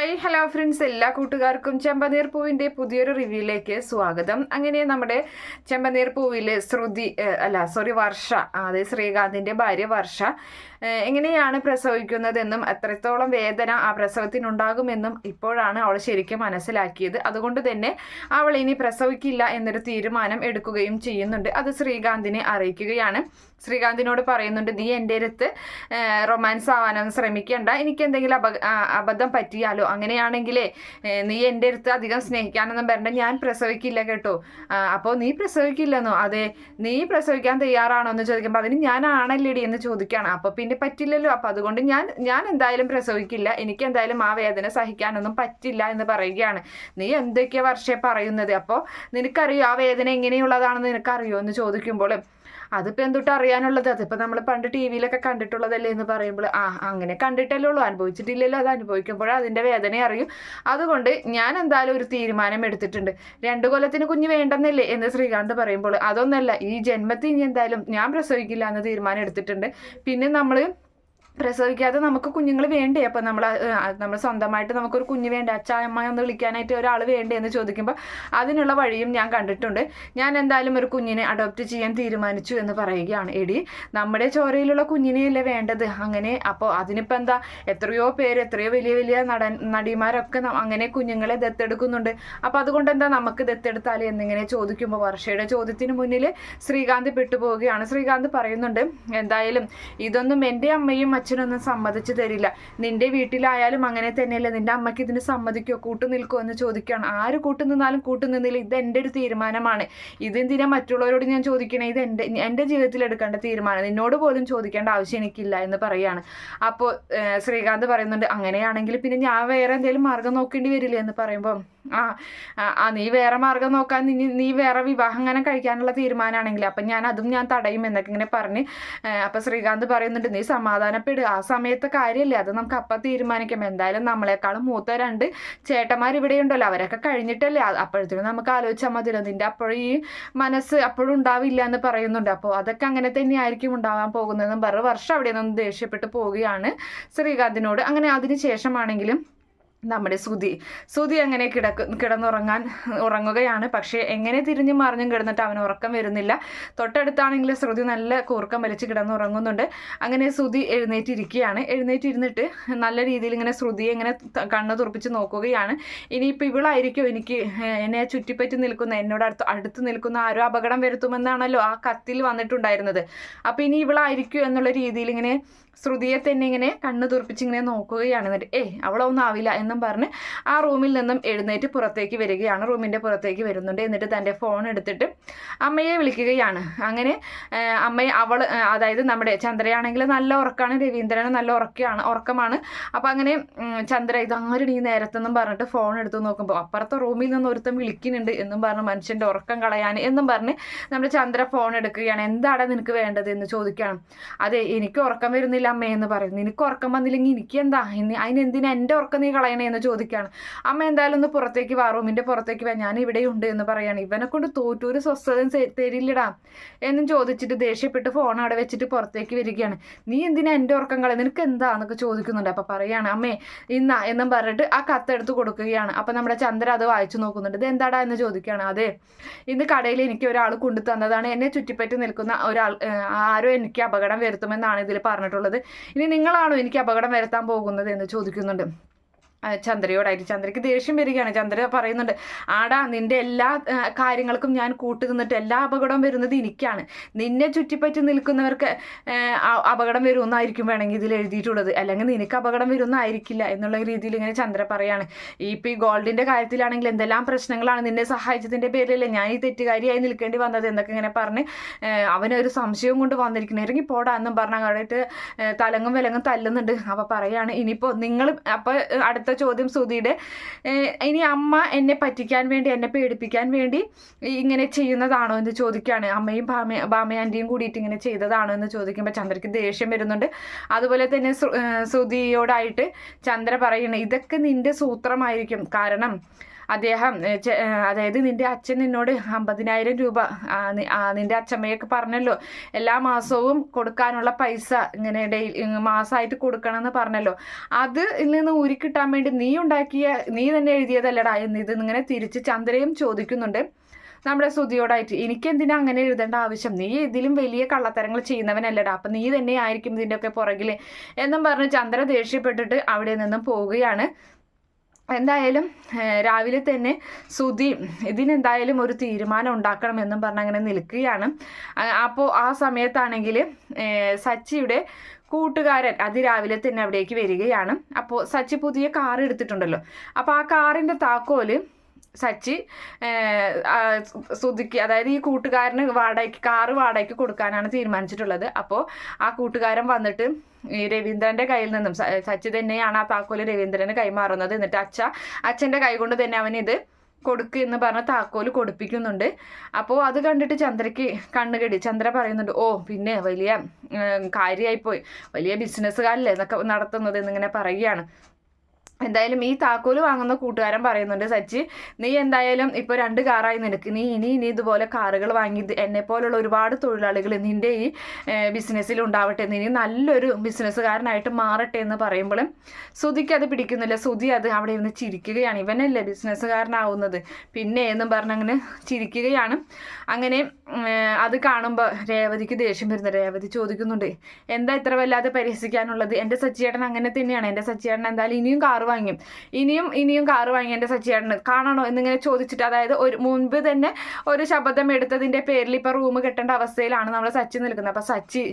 Hi hello friends എല്ലാ കൂട്ടുകാർക്കും ചെമ്പനീർ പൂവിന്റെ പുതിയൊരു റിവ്യൂയിലേക്ക് സ്വാഗതം. അങ്ങനെ നമ്മുടെ ചെമ്പനീർ പൂവിൽ ശ്രുതി അല്ല സോറി വർഷ അതായത് ശ്രീകാന്തിന്റെ ഭാര്യ വർഷ എങ്ങനെയാണ് പ്രസവിക്കുന്നതെന്നും എത്രത്തോളം വേദന ആ പ്രസവത്തിനുണ്ടാകുമെന്നും ഇപ്പോഴാണ് അവൾ ശരിക്കും മനസ്സിലാക്കിയത്. അതുകൊണ്ട് തന്നെ അവൾ ഇനി പ്രസവിക്കില്ല എന്നൊരു തീരുമാനം എടുക്കുകയും ചെയ്യുന്നുണ്ട്. അത് ശ്രീകാന്തിനെ അറിയിക്കുകയാണ്. ശ്രീകാന്തിനോട് പറയുന്നുണ്ട് നീ എന്റെ അടുത്ത് റൊമാൻസ് ആവാനൊന്നും ശ്രമിക്കേണ്ട. എനിക്ക് എന്തെങ്കിലും അപ അബദ്ധം പറ്റിയാലോ? അങ്ങനെയാണെങ്കിലേ നീ എന്റെ അടുത്ത് അധികം സ്നേഹിക്കാനൊന്നും വരണ്ട. ഞാൻ പ്രസവിക്കില്ല കേട്ടോ. അപ്പോൾ നീ പ്രസവിക്കില്ലെന്നോ? അതെ നീ പ്രസവിക്കാൻ തയ്യാറാണോ എന്ന് ചോദിക്കുമ്പോൾ അതിന് ഞാൻ ആണല്ലേടി എന്ന് ചോദിക്കുകയാണ് അപ്പോൾ പിന്നെ പറ്റില്ലല്ലോ. അപ്പോൾ അതുകൊണ്ട് ഞാൻ ഞാൻ എന്തായാലും പ്രസവിക്കില്ല. എനിക്ക് എന്തായാലും ആ വേദന സഹിക്കാനൊന്നും പറ്റില്ല എന്ന് പറയുകയാണ്. നീ എന്തൊക്കെയാ വർഷേ പറയുന്നത്? അപ്പോൾ നിനക്കറിയോ ആ വേദന എങ്ങനെയുള്ളതാണെന്ന് നിനക്കറിയോ എന്ന് ചോദിക്കുമ്പോൾ അതിപ്പോൾ എന്തൊട്ട് അറിയാനുള്ളത്? അതിപ്പോൾ നമ്മൾ പണ്ട് ടി വിയിലൊക്കെ കണ്ടിട്ടുള്ളതല്ലേ? എന്ന് പറയുമ്പോൾ ആ അങ്ങനെ കണ്ടിട്ടല്ലേ ഉള്ളൂ. അനുഭവിച്ചിട്ടില്ലല്ലോ. അത് അനുഭവിക്കുമ്പോൾ അതിന്റെ അറിയും. അതുകൊണ്ട് ഞാൻ എന്തായാലും ഒരു തീരുമാനം എടുത്തിട്ടുണ്ട്. രണ്ടു കൊല്ലത്തിന് കുഞ്ഞ് വേണ്ടെന്നല്ലേ എന്ന് ശ്രീകാന്ത് പറയുമ്പോൾ അതൊന്നല്ല ഈ ജന്മത്തിൽ ഇനി എന്തായാലും ഞാൻ പ്രസവിക്കില്ല എന്ന് തീരുമാനം എടുത്തിട്ടുണ്ട്. പിന്നെ നമ്മൾ പ്രസവിക്കാതെ നമുക്ക് കുഞ്ഞുങ്ങൾ വേണ്ടേ? അപ്പം നമ്മൾ നമ്മൾ സ്വന്തമായിട്ട് നമുക്കൊരു കുഞ്ഞ് വേണ്ടേ? അച്ഛ അമ്മ എന്ന് വിളിക്കാനായിട്ട് ഒരാൾ വേണ്ടേ എന്ന് ചോദിക്കുമ്പോൾ അതിനുള്ള വഴിയും ഞാൻ കണ്ടിട്ടുണ്ട്. ഞാൻ എന്തായാലും ഒരു കുഞ്ഞിനെ അഡോപ്റ്റ് ചെയ്യാൻ തീരുമാനിച്ചു എന്ന് പറയുകയാണ്. എടി നമ്മുടെ ചോരയിലുള്ള കുഞ്ഞിനെയല്ലേ വേണ്ടത്? അങ്ങനെ അപ്പോൾ അതിനിപ്പോൾ എന്താ? എത്രയോ പേര് എത്രയോ വലിയ വലിയ നടൻ നടിമാരൊക്കെ അങ്ങനെ കുഞ്ഞുങ്ങളെ ദത്തെടുക്കുന്നുണ്ട്. അപ്പോൾ അതുകൊണ്ട് എന്താ നമുക്ക് ദത്തെടുത്താൽ എന്നിങ്ങനെ ചോദിക്കുമ്പോൾ വർഷയുടെ ചോദ്യത്തിന് മുന്നിൽ ശ്രീകാന്ത് പെട്ടുപോവുകയാണ്. ശ്രീകാന്ത് പറയുന്നുണ്ട് എന്തായാലും ഇതൊന്നും എന്റെ അമ്മയും അച്ഛനൊന്നും സമ്മതിച്ചു തരില്ല. നിന്റെ വീട്ടിലായാലും അങ്ങനെ തന്നെയല്ലേ? നിന്റെ അമ്മയ്ക്ക് ഇതിന് സമ്മതിക്കോ? കൂട്ടു നിൽക്കുമോ എന്ന് ചോദിക്കുകയാണ്. ആര് കൂട്ടു നിന്നാലും കൂട്ടു നിന്നില്ല. ഇത് എന്റെ ഒരു തീരുമാനമാണ്. ഇതെന്തിനാ മറ്റുള്ളവരോട് ഞാൻ ചോദിക്കണേ? ഇത് എന്റെ എന്റെ ജീവിതത്തിൽ എടുക്കേണ്ട തീരുമാനം. നിന്നോട് പോലും ചോദിക്കേണ്ട ആവശ്യം എനിക്കില്ല എന്ന് പറയാണ്. അപ്പോൾ ശ്രീകാന്ത് പറയുന്നുണ്ട് അങ്ങനെയാണെങ്കിൽ പിന്നെ ഞാൻ വേറെ എന്തെങ്കിലും മാർഗം നോക്കേണ്ടി വരില്ലേ? എന്ന് പറയുമ്പോൾ ആ ആ, ആ നീ വേറെ മാർഗം നോക്കാൻ നീ നീ വേറെ വിവാഹം അങ്ങനെ കഴിക്കാനുള്ള തീരുമാനമാണെങ്കിൽ അപ്പം ഞാൻ അതും ഞാൻ തടയും എന്നൊക്കെ ഇങ്ങനെ പറഞ്ഞ് അപ്പം ശ്രീകാന്ത് പറയുന്നുണ്ട് നീ സമാധാനപ്പെടുക ആ സമയത്തെ കാര്യമല്ലേ. അത് നമുക്ക് അപ്പം തീരുമാനിക്കാം. എന്തായാലും നമ്മളെക്കാളും മൂത്ത രണ്ട് ചേട്ടന്മാർ ഇവിടെ ഉണ്ടല്ലോ. അവരൊക്കെ കഴിഞ്ഞിട്ടല്ലേ. അപ്പോഴത്തേക്കും നമുക്ക് ആലോചിച്ചാൽ മതിയല്ലോ. നിന്റെ അപ്പോഴും ഈ മനസ്സ് അപ്പോഴും ഉണ്ടാവില്ല എന്ന് പറയുന്നുണ്ട്. അപ്പോൾ അതൊക്കെ അങ്ങനെ തന്നെയായിരിക്കും ഉണ്ടാവാൻ പോകുന്നതെന്നും പറഞ്ഞ് വർഷം അവിടെ നിന്ന് ദേഷ്യപ്പെട്ട് പോവുകയാണ് ശ്രീകാന്തിനോട്. അങ്ങനെ അതിന് ശേഷമാണെങ്കിലും നമ്മുടെ സുതി സുതി അങ്ങനെ കിടക്ക് കിടന്നുറങ്ങാൻ ഉറങ്ങുകയാണ്. പക്ഷേ എങ്ങനെ തിരിഞ്ഞു മറിഞ്ഞും കിടന്നിട്ട് അവന് ഉറക്കം വരുന്നില്ല. തൊട്ടടുത്താണെങ്കിൽ ശ്രുതി നല്ല കൂർക്കം വലിച്ച് കിടന്നുറങ്ങുന്നുണ്ട്. അങ്ങനെ സുതി എഴുന്നേറ്റിരിക്കുകയാണ്. എഴുന്നേറ്റിരുന്നിട്ട് നല്ല രീതിയിൽ ഇങ്ങനെ ശ്രുതിയെ ഇങ്ങനെ കണ്ണു തുറപ്പിച്ച് നോക്കുകയാണ്. ഇനിയിപ്പോൾ ഇവളായിരിക്കും എനിക്ക് എന്നെ ചുറ്റിപ്പറ്റി നിൽക്കുന്ന എന്നോട് അടുത്ത് അടുത്ത് നിൽക്കുന്ന ആരോ അപകടം വരുത്തുമെന്നാണല്ലോ ആ കത്തിൽ വന്നിട്ടുണ്ടായിരുന്നത്. അപ്പോൾ ഇനി ഇവളായിരിക്കും എന്നുള്ള രീതിയിൽ ഇങ്ങനെ ശ്രുതിയെ തന്നെ ഇങ്ങനെ കണ്ണു തുറപ്പിച്ച് ഇങ്ങനെ നോക്കുകയാണ്. എന്നിട്ട് ഏയ് അവളൊന്നും ആവില്ല എന്നും പറഞ്ഞ് ആ റൂമിൽ നിന്നും എഴുന്നേറ്റ് പുറത്തേക്ക് വരികയാണ്. റൂമിന്റെ പുറത്തേക്ക് വരുന്നുണ്ട്. എന്നിട്ട് തന്റെ ഫോൺ എടുത്തിട്ട് അമ്മയെ വിളിക്കുകയാണ്. അങ്ങനെ അമ്മയെ അവൾ അതായത് നമ്മുടെ ചന്ദ്രയാണെങ്കിൽ നല്ല ഉറക്കമാണ് രവീന്ദ്രന് നല്ല ഉറക്കമാണ് ഉറക്കമാണ്. അപ്പോൾ അങ്ങനെ ചന്ദ്ര ഇതാരും ഈ നേരത്തെന്നും പറഞ്ഞിട്ട് ഫോൺ എടുത്ത് നോക്കുമ്പോൾ അപ്പുറത്തെ റൂമിൽ നിന്ന് ഒരുത്തം വിളിക്കുന്നുണ്ട് എന്നും പറഞ്ഞ് മനുഷ്യന്റെ ഉറക്കം കളയാൻ എന്നും പറഞ്ഞ് നമ്മുടെ ചന്ദ്ര ഫോൺ എടുക്കുകയാണ്. എന്താണ് നിനക്ക് വേണ്ടത് എന്ന് ചോദിക്കുകയാണ്. അതെ എനിക്ക് ഉറക്കം വരുന്നില്ല അമ്മയെന്ന് പറയും നിനക്ക് ഉറക്കം വന്നില്ലെങ്കിൽ എനിക്ക് എന്താ അതിനെന്തിനാ എന്റെ ഉറക്കം നീ കളയണേ? എന്ന് ചോദിക്കുകയാണ് അമ്മ എന്തായാലും ഒന്ന് പുറത്തേക്ക് വാ റൂമിന്റെ പുറത്തേക്ക് വാ ഞാൻ ഇവിടെയുണ്ട് എന്ന് പറയാണ്. ഇവനെ കൊണ്ട് തോറ്റൂര് സ്വസ്ഥതയും തരില്ലടാ എന്നും ചോദിച്ചിട്ട് ദേഷ്യപ്പെട്ട് ഫോൺ അവിടെ വെച്ചിട്ട് പുറത്തേക്ക് വരികയാണ്. നീ എന്തിനാ എന്റെ ഉറക്കം കളയും നിനക്ക് എന്താ? എന്നൊക്കെ ചോദിക്കുന്നുണ്ട്. അപ്പം പറയാണ് അമ്മേ ഇന്നാ എന്നും പറഞ്ഞിട്ട് ആ കത്ത് എടുത്ത് കൊടുക്കുകയാണ്. അപ്പോൾ നമ്മുടെ ചന്ദ്ര അത് വായിച്ചു നോക്കുന്നുണ്ട്. ഇത് എന്താടാ? എന്ന് ചോദിക്കുകയാണ്. അതെ ഇന്ന് കടയിൽ എനിക്ക് ഒരാൾ കൊണ്ടു തന്നതാണ്. എന്നെ ചുറ്റിപ്പറ്റി നിൽക്കുന്ന ഒരാൾ ആരോ എനിക്ക് അപകടം വരുത്തുമെന്നാണ് ഇതിൽ പറഞ്ഞിട്ടുള്ളത്. ഇനി നിങ്ങളാണോ എനിക്ക് അപകടം വരുത്താൻ പോകുന്നത്? എന്ന് ചോദിക്കുന്നുണ്ട്. ചന്ദ്രയോടായിട്ട് ചന്ദ്രയ്ക്ക് ദേഷ്യം വരികയാണ്. ചന്ദ്ര പറയുന്നുണ്ട് ആടാ നിന്റെ എല്ലാ കാര്യങ്ങൾക്കും ഞാൻ കൂട്ടു നിന്നിട്ട് എല്ലാ അപകടവും വരുന്നത് എനിക്കാണ്. നിന്നെ ചുറ്റിപ്പറ്റി നിൽക്കുന്നവർക്ക് അപകടം വരുമെന്നായിരിക്കും വേണമെങ്കിൽ ഇതിൽ എഴുതിയിട്ടുള്ളത്. അല്ലെങ്കിൽ നിനക്ക് അപകടം വരുമെന്നായിരിക്കില്ല എന്നുള്ള രീതിയിൽ ഇങ്ങനെ ചന്ദ്ര പറയാണ്. ഈ ഇപ്പോൾ ഈ ഗോൾഡിന്റെ കാര്യത്തിലാണെങ്കിൽ എന്തെല്ലാം പ്രശ്നങ്ങളാണ് നിന്നെ സഹായിച്ചതിന്റെ പേരിലല്ലേ ഞാൻ ഈ തെറ്റുകാരിയായി നിൽക്കേണ്ടി വന്നത് എന്നൊക്കെ ഇങ്ങനെ പറഞ്ഞ് അവനൊരു സംശയവും കൊണ്ട് വന്നിരിക്കുന്നു. ഇറങ്ങി പോടാ എന്നും പറഞ്ഞ് അങ്ങോട്ട് തലങ്ങും വിലങ്ങും തല്ലുന്നുണ്ട്. അപ്പോൾ പറയാണ് ഇനിയിപ്പോൾ നിങ്ങൾ അപ്പോൾ അടുത്ത ചോദ്യം സുധിയുടെ ഇനി അമ്മ എന്നെ പറ്റിക്കാൻ വേണ്ടി എന്നെ പേടിപ്പിക്കാൻ വേണ്ടി ഇങ്ങനെ ചെയ്യുന്നതാണോ എന്ന് ചോദിക്കുകയാണ്. അമ്മയും ഭാമ ഭാമയാന്റെയും കൂടിയിട്ട് ഇങ്ങനെ ചെയ്തതാണോ എന്ന് ചോദിക്കുമ്പോൾ ചന്ദ്രയ്ക്ക് ദേഷ്യം വരുന്നുണ്ട്. അതുപോലെ തന്നെ സുധിയോടായിട്ട് ചന്ദ്ര പറയുന്നത് ഇതൊക്കെ നിന്റെ സൂത്രമായിരിക്കും. കാരണം അദ്ദേഹം അതായത് നിന്റെ അച്ഛൻ നിന്നോട് അമ്പതിനായിരം രൂപ നിന്റെ അച്ഛമ്മയൊക്കെ പറഞ്ഞല്ലോ എല്ലാ മാസവും കൊടുക്കാനുള്ള പൈസ ഇങ്ങനെ ഡെയിലി മാസമായിട്ട് കൊടുക്കണം എന്ന് പറഞ്ഞല്ലോ. അത് നിന്ന് ഊരിക്കിട്ടാൻ വേണ്ടി നീ ഉണ്ടാക്കിയ നീ തന്നെ എഴുതിയതല്ലടാ എന്ന് ഇത് ഇങ്ങനെ തിരിച്ച് ചന്ദ്രയും ചോദിക്കുന്നുണ്ട്. നമ്മുടെ ശ്രുതിയോടായിട്ട് എനിക്കെന്തിനാ അങ്ങനെ എഴുതേണ്ട ആവശ്യം? നീ ഇതിലും വലിയ കള്ളത്തരങ്ങൾ ചെയ്യുന്നവനല്ലടാ. അപ്പം നീ തന്നെ ആയിരിക്കും ഇതിന്റെയൊക്കെ പുറകിൽ എന്നും പറഞ്ഞ് ചന്ദ്ര ദേഷ്യപ്പെട്ടിട്ട് അവിടെ നിന്നും പോവുകയാണ്. എന്തായാലും രാവിലെ തന്നെ സുധി ഇതിനെന്തായാലും ഒരു തീരുമാനം ഉണ്ടാക്കണമെന്നും പറഞ്ഞ് അങ്ങനെ നിൽക്കുകയാണ്. അപ്പോൾ ആ സമയത്താണെങ്കിൽ സച്ചിയുടെ കൂട്ടുകാരൻ അത് രാവിലെ തന്നെ അവിടേക്ക് വരികയാണ്. അപ്പോൾ സച്ചി പുതിയ കാർ എടുത്തിട്ടുണ്ടല്ലോ. അപ്പോൾ ആ കാറിന്റെ താക്കോൽ സച്ചി സുതുക്കി അതായത് ഈ കൂട്ടുകാരന് വാടകയ്ക്ക് കാറ് വാടകയ്ക്ക് കൊടുക്കാനാണ് തീരുമാനിച്ചിട്ടുള്ളത്. അപ്പോൾ ആ കൂട്ടുകാരൻ വന്നിട്ട് ഈ രവീന്ദ്രന്റെ കയ്യിൽ നിന്നും സച്ചി തന്നെയാണ് ആ താക്കോൽ രവീന്ദ്രന് കൈമാറുന്നത്. എന്നിട്ട് അച്ഛ അച്ഛന്റെ കൈ കൊണ്ട് തന്നെ അവനിത് കൊടുക്ക് എന്ന് പറഞ്ഞ താക്കോൽ കൊടുപ്പിക്കുന്നുണ്ട്. അപ്പോൾ അത് കണ്ടിട്ട് ചന്ദ്രയ്ക്ക് കണ്ണുകടി ചന്ദ്ര പറയുന്നുണ്ട് ഓ പിന്നെ വലിയ കാര്യമായിപ്പോയി വലിയ ബിസിനസ്സുകാരല്ലേ എന്നൊക്കെ നടത്തുന്നത് എന്നിങ്ങനെ പറയുകയാണ്. എന്തായാലും ഈ താക്കോൽ വാങ്ങുന്ന കൂട്ടുകാരൻ പറയുന്നുണ്ട് സച്ചി നീ എന്തായാലും ഇപ്പോൾ രണ്ട് കാറായി നിനക്ക്. നീ ഇനി ഇനി ഇതുപോലെ കാറുകൾ വാങ്ങി എന്നെ പോലുള്ള ഒരുപാട് തൊഴിലാളികൾ നിന്റെ ഈ ബിസിനസ്സിൽ ഉണ്ടാവട്ടെ. നീ നല്ലൊരു ബിസിനസ്സുകാരനായിട്ട് മാറട്ടെ എന്ന് പറയുമ്പോഴും സുതിക്ക് അത് പിടിക്കുന്നില്ല. സുതി അത് അവിടെ ഇരുന്ന് ചിരിക്കുകയാണ്. ഇവനല്ലേ ബിസിനസ്സുകാരനാവുന്നത് പിന്നെ എന്നും പറഞ്ഞങ്ങനെ ചിരിക്കുകയാണ്. അങ്ങനെ അത് കാണുമ്പോൾ രേവതിക്ക് ദേഷ്യം വരുന്നു. രേവതി ചോദിക്കുന്നുണ്ട് എന്താ ഇത്ര വല്ലാതെ പരിഹസിക്കാനുള്ളത്? എന്റെ സച്ചിയേട്ടൻ അങ്ങനെ തന്നെയാണ്. എന്റെ സച്ചിയേട്ടൻ എന്തായാലും ഇനിയും കാറ് വാങ്ങും ഇനിയും ഇനിയും കാറ് വാങ്ങി എന്റെ സച്ചിയേട്ടന് കാണണോ എന്നിങ്ങനെ ചോദിച്ചിട്ട് അതായത് ഒരു മുൻപ് തന്നെ ഒരു ശബ്ദം എടുത്തതിന്റെ പേരിൽ ഇപ്പോൾ റൂം കെട്ടേണ്ട അവസ്ഥയിലാണ് നമ്മൾ സച്ചി നിൽക്കുന്നത്. അപ്പോൾ സച്ചി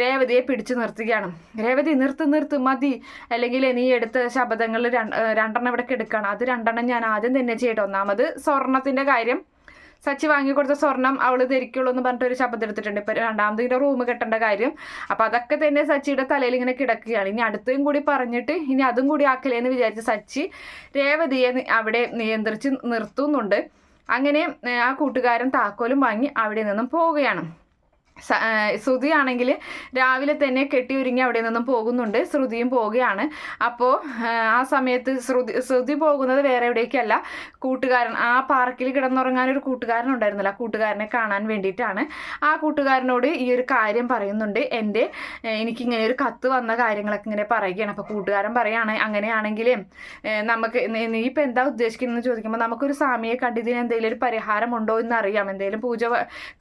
രേവതിയെ പിടിച്ചു നിർത്തുകയാണ്. രേവതി നിർത്ത് നിർത്ത് മതി. അല്ലെങ്കിൽ നീ എടുത്ത ശബ്ദങ്ങളിൽ രണ്ടെണ്ണം ഇവിടെ എടുക്കണം അത് രണ്ടെണ്ണം ഞാൻ ആദ്യം തന്നെ ചെയ്യട്ടെ. ഒന്നാമത് സ്വർണത്തിന്റെ കാര്യം സച്ചി വാങ്ങിക്കൊടുത്ത സ്വർണം അവൾ ധരിക്കുള്ളൂ എന്ന് പറഞ്ഞിട്ട് ഒരു ശബ്ദം എടുത്തിട്ടുണ്ട് ഇപ്പൊ രണ്ടാമത് ഇതിന്റെ റൂം കെട്ടേണ്ട കാര്യം. അപ്പൊ അതൊക്കെ തന്നെ സച്ചിയുടെ തലയിൽ ഇങ്ങനെ കിടക്കുകയാണ്. ഇനി അടുത്തതും കൂടി പറഞ്ഞിട്ട് ഇനി അതും കൂടി ആക്കലേ എന്ന് വിചാരിച്ച് സച്ചി രേവതിയെ അവിടെ നിയന്ത്രിച്ച് നിർത്തുന്നുണ്ട്. അങ്ങനെ ആ കൂട്ടുകാരൻ താക്കോലും വാങ്ങി അവിടെ നിന്നും പോവുകയാണ്. ശ്രുതി ആണെങ്കിൽ രാവിലെ തന്നെ കെട്ടി ഒരുങ്ങി അവിടെ നിന്നും പോകുന്നുണ്ട്. ശ്രുതിയും പോവുകയാണ്. അപ്പോൾ ആ സമയത്ത് ശ്രുതി ശ്രുതി പോകുന്നത് വേറെ എവിടേക്കല്ല. കൂട്ടുകാരൻ ആ പാർക്കിൽ കിടന്നുറങ്ങാൻ ഒരു കൂട്ടുകാരൻ ഉണ്ടായിരുന്നില്ല. ആ കൂട്ടുകാരനെ കാണാൻ വേണ്ടിയിട്ടാണ്. ആ കൂട്ടുകാരനോട് ഈ ഒരു കാര്യം പറയുന്നുണ്ട്. എന്റെ എനിക്കിങ്ങനെ ഒരു കത്ത് വന്ന കാര്യങ്ങളൊക്കെ ഇങ്ങനെ പറയുകയാണ്. അപ്പോൾ കൂട്ടുകാരൻ പറയുകയാണ് അങ്ങനെയാണെങ്കിൽ നമുക്ക് നീ- ഇപ്പം എന്താ ഉദ്ദേശിക്കുന്നതെന്ന് ചോദിക്കുമ്പോൾ നമുക്കൊരു സ്വാമിയെ കണ്ട് ഇതിന് എന്തെങ്കിലും ഒരു പരിഹാരമുണ്ടോ എന്ന് അറിയാം എന്തെങ്കിലും പൂജ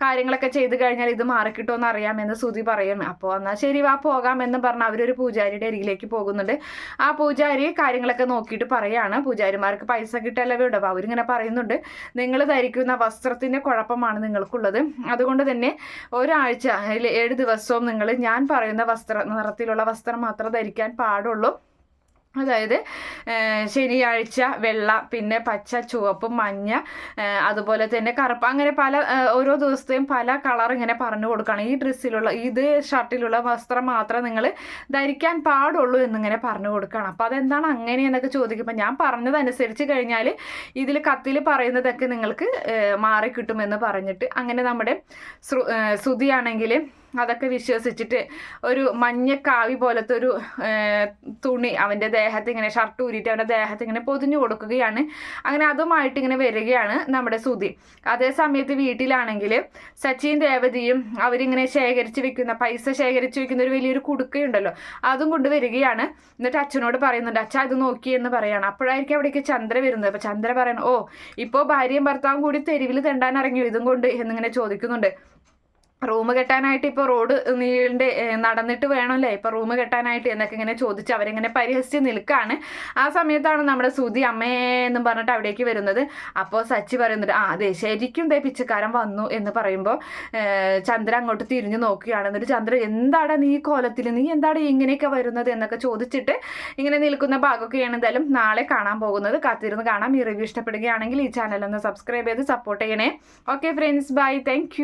കാര്യങ്ങളൊക്കെ ചെയ്ത് കഴിഞ്ഞാൽ ഇത് എന്ന് അറിയാമെന്ന് സുതി പറയുന്നു. അപ്പോൾ എന്നാൽ ശരി വാ പോകാം എന്ന് പറഞ്ഞ് അവരൊരു പൂജാരിയുടെ അരികിലേക്ക് പോകുന്നുണ്ട്. ആ പൂജാരി കാര്യങ്ങളൊക്കെ നോക്കിയിട്ട് പറയാണ്. പൂജാരിമാർക്ക് പൈസ കിട്ടല്ലേ ഉണ്ട് അപ്പോൾ അവരിങ്ങനെ പറയുന്നുണ്ട്. നിങ്ങൾ ധരിക്കുന്ന വസ്ത്രത്തിന്റെ കുഴപ്പമാണ് നിങ്ങൾക്കുള്ളത്. അതുകൊണ്ട് തന്നെ ഒരാഴ്ച ഏഴ് ദിവസവും നിങ്ങൾ ഞാൻ പറയുന്ന വസ്ത്ര നിറത്തിലുള്ള വസ്ത്രം മാത്രം ധരിക്കാൻ പാടുള്ളൂ. അതായത് ശനിയാഴ്ച വെള്ള പിന്നെ പച്ച ചുവപ്പ് മഞ്ഞ അതുപോലെ തന്നെ കറുപ്പ് അങ്ങനെ പല ഓരോ ദിവസത്തെയും പല കളർ ഇങ്ങനെ പറഞ്ഞു കൊടുക്കണം ഈ ഡ്രസ്സിലുള്ള ഇത് ഷർട്ടിലുള്ള വസ്ത്രം മാത്രം നിങ്ങൾ ധരിക്കാൻ പാടുള്ളൂ എന്നിങ്ങനെ പറഞ്ഞു കൊടുക്കണം അപ്പോൾ അതെന്താണ് അങ്ങനെ എന്നൊക്കെ ചോദിക്കുമ്പോൾ ഞാൻ പറഞ്ഞതനുസരിച്ച് കഴിഞ്ഞാൽ ഇതിൽ കത്തിൽ പറയുന്നതൊക്കെ നിങ്ങൾക്ക് മാറിക്കിട്ടുമെന്ന് പറഞ്ഞിട്ട് അങ്ങനെ നമ്മുടെ ശ്രുതിയാണെങ്കിൽ അതൊക്കെ വിശ്വസിച്ചിട്ട് ഒരു മഞ്ഞക്കാവി പോലത്തെ ഒരു തുണി അവന്റെ ദേഹത്ത് ഇങ്ങനെ ഷർട്ട് ഊരിയിട്ട് അവന്റെ ദേഹത്ത് ഇങ്ങനെ പൊതിഞ്ഞു കൊടുക്കുകയാണ്. അങ്ങനെ അതുമായിട്ട് ഇങ്ങനെ വരികയാണ് നമ്മുടെ സുധി. അതേ സമയത്ത് വീട്ടിലാണെങ്കിൽ സച്ചിൻ ദേവതിയും അവരിങ്ങനെ ശേഖരിച്ച് വെക്കുന്ന പൈസ ശേഖരിച്ച് വെക്കുന്ന ഒരു വലിയൊരു കുടുക്കയുണ്ടല്ലോ അതും കൊണ്ട് വരികയാണ്. എന്നിട്ട് അച്ഛനോട് പറയുന്നുണ്ട് അച്ഛ ഇത് നോക്കി എന്ന് പറയാണ്. അപ്പോഴായിരിക്കും അവിടേക്ക് ചന്ദ്ര വരുന്നത്. അപ്പോൾ ചന്ദ്ര പറയണം ഓ ഇപ്പോൾ ഭാര്യയും ഭർത്താവും കൂടി തെരുവിൽ തെണ്ടാൻ ഇറങ്ങിയോ? ഇതും കൊണ്ട്? എന്നിങ്ങനെ ചോദിക്കുന്നുണ്ട്. റൂം കെട്ടാനായിട്ട് ഇപ്പോൾ റോഡ് നീണ്ട് നടന്നിട്ട് വേണമല്ലേ? ഇപ്പോൾ റൂം കെട്ടാനായിട്ട് എന്നൊക്കെ ഇങ്ങനെ ചോദിച്ച് അവരിങ്ങനെ പരിഹസിച്ച് നിൽക്കുകയാണ് ആ സമയത്താണ് നമ്മുടെ സുതി അമ്മേ എന്നും പറഞ്ഞിട്ട് അവിടേക്ക് വരുന്നത്. അപ്പോൾ സച്ചി പറയുന്നുണ്ട് ആ അതെ ശരിക്കും ദേ പിച്ചക്കാരൻ വന്നു എന്ന് പറയുമ്പോൾ ചന്ദ്ര അങ്ങോട്ട് തിരിഞ്ഞു നോക്കുകയാണ്. എന്നിട്ട് ചന്ദ്ര എന്താടാ നീ കോലത്തിൽ നീ എന്താണ് ഇങ്ങനെയൊക്കെ വരുന്നത്? എന്നൊക്കെ ചോദിച്ചിട്ട് ഇങ്ങനെ നിൽക്കുന്ന ഭാഗമൊക്കെയാണ് എന്തായാലും നാളെ കാണാൻ പോകുന്നത്. കാത്തിരുന്ന് കാണാം. ഈ റിവ്യൂ ഇഷ്ടപ്പെടുകയാണെങ്കിൽ ഈ ചാനൽ ഒന്ന് സബ്സ്ക്രൈബ് ചെയ്ത് സപ്പോർട്ട് ചെയ്യണേ. Okay friends bye. താങ്ക്